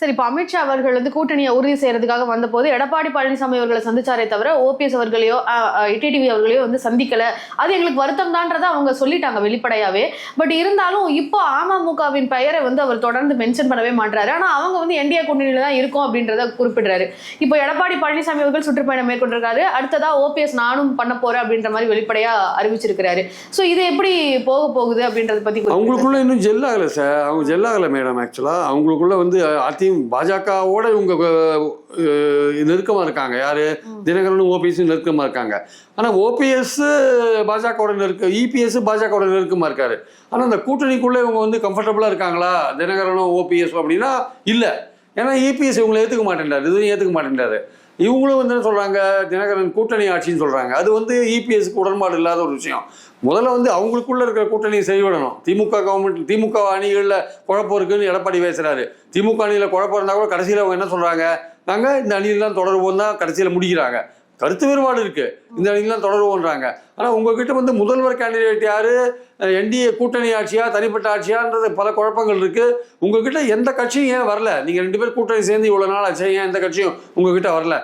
சரி இப்போ அமித்ஷா அவர்கள் வந்து கூட்டணியை உறுதி செய்யறதுக்காக வந்தபோது எடப்பாடி பழனிசாமி அவர்களை சந்திச்சாரே தவிர ஓபிஎஸ் அவர்களையோ டிடிவி அவர்களையோ வந்து சந்திக்கல. அது எங்களுக்கு வருத்தம் தான்றதை அவங்க சொல்லிட்டாங்க வெளிப்படையாவே. பட் இருந்தாலும் இப்போ அமமுகவின் பெயரை வந்து அவர் தொடர்ந்து மென்ஷன் பண்ணவே மாட்டாரு ஆனால் அவங்க வந்து என்டிஏ கூட்டணியில தான் இருக்கும் அப்படின்றத குறிப்பிடுறாரு. இப்போ எடப்பாடி பழனிசாமி அவர்கள் சுற்றுப்பயணம் மேற்கொண்டிருக்காரு. அடுத்ததா ஓபிஎஸ் நானும் பண்ண போறேன் அப்படின்ற மாதிரி வெளிப்படையா அறிவிச்சிருக்கிறாரு. ஸோ இது எப்படி போக போகுது அப்படின்றத பத்தி அவங்களுக்குள்ள இன்னும் ஜெல்லாகல சார் அவங்க ஜெல்லாகல மேடம் ஆக்சுவலாக அவங்களுக்குள்ள வந்து அதி பாஜகவோட இவங்க நெருக்கமாக இருக்காங்க. யார்? தினகரனும் ஓபிஎஸும் நெருக்கமாக இருக்காங்க. ஆனால் ஓபிஎஸ் பாஜகவோட நெருக்க இபிஎஸ் பாஜகவோட நெருக்கமாக இருக்காரு. ஆனால் அந்த கூட்டணிக்குள்ளே இவங்க வந்து கம்ஃபர்டபுளாக இருக்காங்களா? தினகரனும் ஓபிஎஸ் அப்படின்னா இல்லை. ஏன்னா இபிஎஸ் இவங்களை ஏற்றுக்க மாட்டேன்றாரு. இதுவும் ஏற்றுக்க மாட்டேன்றாரு. இவங்களும் வந்து என்ன சொல்கிறாங்க தினகரன் கூட்டணி ஆட்சின்னு சொல்கிறாங்க அது வந்து இபிஎஸ்க்கு உடன்பாடு இல்லாத ஒரு விஷயம். முதல்ல வந்து அவங்களுக்குள்ள இருக்கிற கூட்டணியை செய்விடணும் திமுக கவர்மெண்ட் திமுக அணிகளில் குழப்பம் இருக்குன்னு எடப்பாடி பேசுறாரு. திமுக அணியில் குழப்பம் இருந்தால் கூட கடைசியில் அவங்க என்ன சொல்றாங்க? நாங்கள் இந்த அணியில் தான் தொடருவோம் தான் கடைசியில் முடிக்கிறாங்க. கருத்து வேறுபாடு இருக்கு. இந்த அணியில் தான் தொடருவோன்றாங்க. ஆனால் உங்ககிட்ட வந்து முதல்வர் கேண்டிடேட் யாரு? என்டிஏ கூட்டணி ஆட்சியா? தனிப்பட்ட ஆட்சியான்றது பல குழப்பங்கள் இருக்கு. உங்ககிட்ட எந்த கட்சியும் ஏன் வரல? நீங்க ரெண்டு பேர் கூட்டணி சேர்ந்து இவ்வளவு நாள் ஆச்சு. ஏன் எந்த கட்சியும் உங்ககிட்ட வரல?